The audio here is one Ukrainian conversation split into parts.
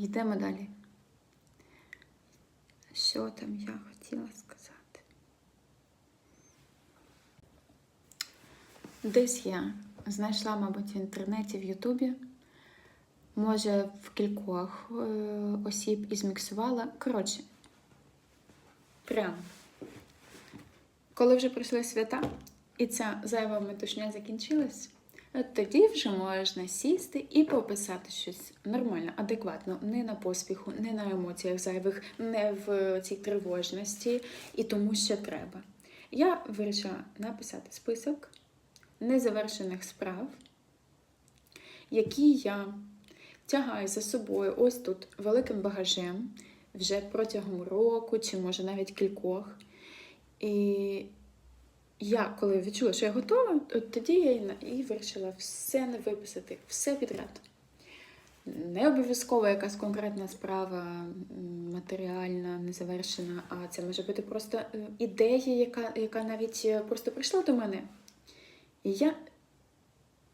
Йдемо далі. Що там я хотіла сказати? Десь я знайшла, мабуть, в інтернеті, в Ютубі. Може, в кількох е, осіб і зміксувала. Коротше, прям. Коли вже прийшли свята, і ця зайва метушня закінчилась, от тоді вже можна сісти і пописати щось нормально, адекватно, не на поспіху, не на емоціях зайвих, не в цій тривожності і тому, що треба. Я вирішила написати список незавершених справ, які я тягаю за собою ось тут великим багажем вже протягом року, чи може навіть кількох. І я, коли відчула, що я готова, от тоді я і вирішила все не виписати, все підряд. Не обов'язково якась конкретна справа матеріальна, незавершена, а це може бути просто е, ідея, яка, яка навіть е, просто прийшла до мене. І я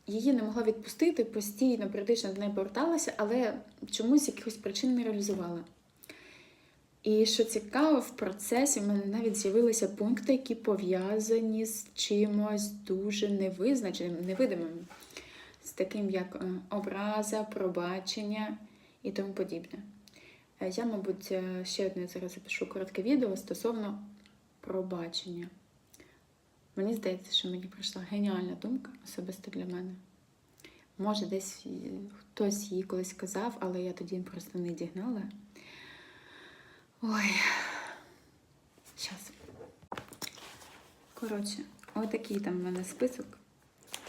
її не могла відпустити, постійно, періодично до неї поверталася, але чомусь якихось причин не реалізувала. І що цікаво, в процесі в мене навіть з'явилися пункти, які пов'язані з чимось дуже невизначеним, невидимим, з таким як е, образа, пробачення і тому подібне. Е, Я, мабуть, е, ще одне зараз запишу коротке відео стосовно пробачення. Мені здається, що мені прийшла геніальна думка особисто для мене. Може, десь хтось її колись казав, але я тоді просто не дігнала. Ой. Щас. Коротше, отакий там в мене список.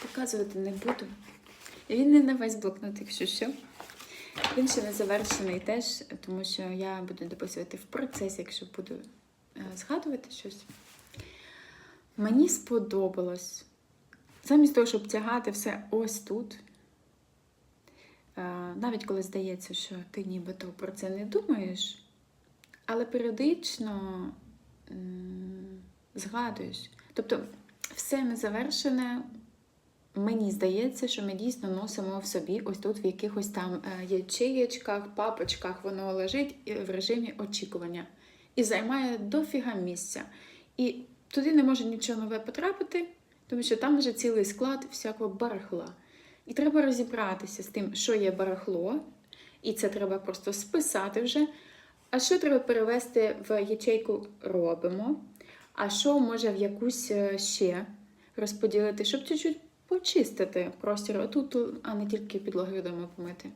Показувати не буду. Він не на весь блокнот, якщо що. Він ще не завершений теж, тому що я буду дописувати в процесі, якщо буду е, згадувати щось. Мені сподобалось. Замість того, щоб тягати все ось тут, е, навіть коли здається, що ти нібито про це не думаєш, але періодично згадуєш. Тобто, все незавершене, мені здається, що ми дійсно носимо в собі ось тут в якихось там е, ячеєчках, папочках воно лежить в режимі очікування і займає дофіга місця. І туди не може нічого нове потрапити, тому що там вже цілий склад всякого барахла. І треба розібратися з тим, що є барахло, і це треба просто списати вже. А що треба перевести в ячейку робимо? А що може в якусь е, ще розподілити, щоб чуть-чуть почистити простір отут, а не тільки підлоги вдома помити.